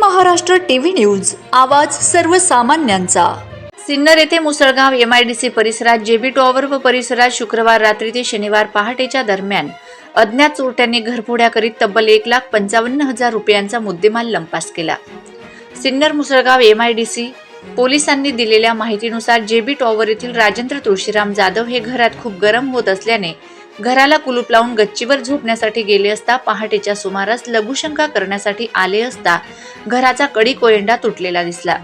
Maharashtra TV news. आवाज सर्वसामान्यांचा. सिन्नर येथे Musalgaon M I D C परिसरात जेबी टॉवर व परिसरात शुक्रवार रात्री ते शनिवार पहाटेच्या दरम्यान अज्ञात चोरट्यांनी घरफोड्या करीत तब्बल एक लाख पंचावन्न हजार रुपयांचा मुद्देमाल लंपास केला. Sinnar Musalgaon M I D C पोलिसांनी दिलेल्या माहितीनुसार जेबी टॉवर येथील राजेंद्र तुळशीराम जाधव हे घरात खूप गरम होत असल्याने घराला कुलूप लावून गच्चीवर झोपण्यासाठी गेले असता पहाटेच्या सुमारास लघुशंका करण्यासाठी आले असता घराचा कडी कोयंडा तुटलेला दिसला.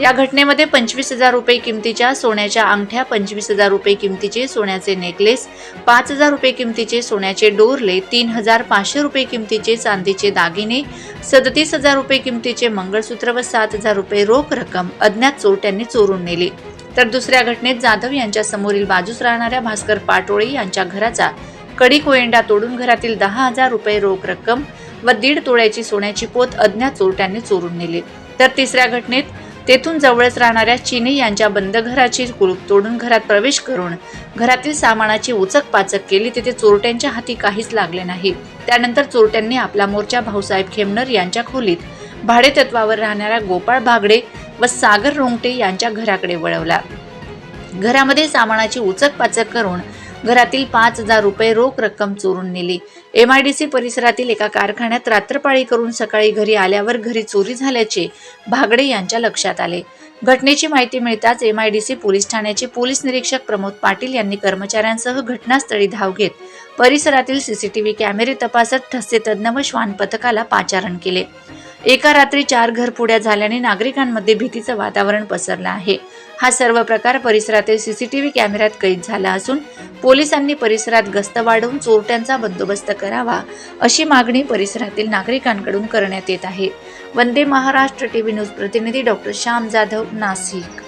या घटनेमध्ये पंचवीस हजार रुपये किमतीच्या सोन्याच्या अंगठ्या पंचवीस हजार रुपये किमतीचे सोन्याचे नेकलेस पाच हजार रुपये किमतीचे सोन्याचे डोरले तीन हजार पाचशे रुपये किमतीचे चांदीचे दागिने सदतीस हजार रुपये किमतीचे मंगळसूत्र व सात हजार रुपये रोख रक्कम अज्ञात चोरट्यांनी चोरून नेली. तर दुसऱ्या घटनेत जाधव यांच्या समोरील बाजूस राहणाऱ्या भास्कर पाटोळे यांच्या घराचा कडी कोयंडा तोडून घरातील दहा हजार रुपये रोख रक्कम व दीड तोळ्याची सोन्याची पोत अज्ञात चोरट्यांनी चोरून नेली. तर तिसऱ्या घटनेत तेथून जवळच राहणाऱ्या चिनी यांच्या बंद घराची कुलूप तोडून घरात प्रवेश करून घरातील सामानाची उचक पाचक केली तिथे चोरट्यांच्या हाती काहीच लागले नाही. त्यानंतर चोरट्यांनी आपला मोर्चा भाऊसाहेब खेमनर यांच्या खोलीत भाडेतत्वावर राहणाऱ्या गोपाळ भागडे व सागर रोंगटे यांच्या घराकडे वळवला. घरामध्ये सामानाची उचक पाचक करून घरातील पाच हजार रुपये रोख रक्कम चोरून नेली. एम आय डी सी परिसरातील एका कारखान्यात रात्रपाळी करून सकाळी घरी आल्यावर घरी चोरी झाल्याचे भागडे यांच्या लक्षात आले. घटनेची माहिती मिळताच M I D C police ठाण्याचे पोलीस निरीक्षक प्रमोद पाटील यांनी कर्मचाऱ्यांसह घटनास्थळी धाव घेत परिसरातील सीसीटीव्ही कॅमेरे तपासत ठसे तज्ज्ञ व श्वान पथकाला पाचारण केले. एका रात्री चार घरपुड्या झाल्याने नागरिकांमध्ये भीतीचं वातावरण पसरलं आहे. हा सर्व प्रकार परिसरातील सीसीटीव्ही कॅमेऱ्यात कैद झाला असून पोलिसांनी परिसरात गस्त वाढवून चोरट्यांचा बंदोबस्त करावा अशी मागणी परिसरातील नागरिकांकडून करण्यात येत आहे. वंदे महाराष्ट्र टीव्ही न्यूज प्रतिनिधी doctor Shyam Jadhav Nashik.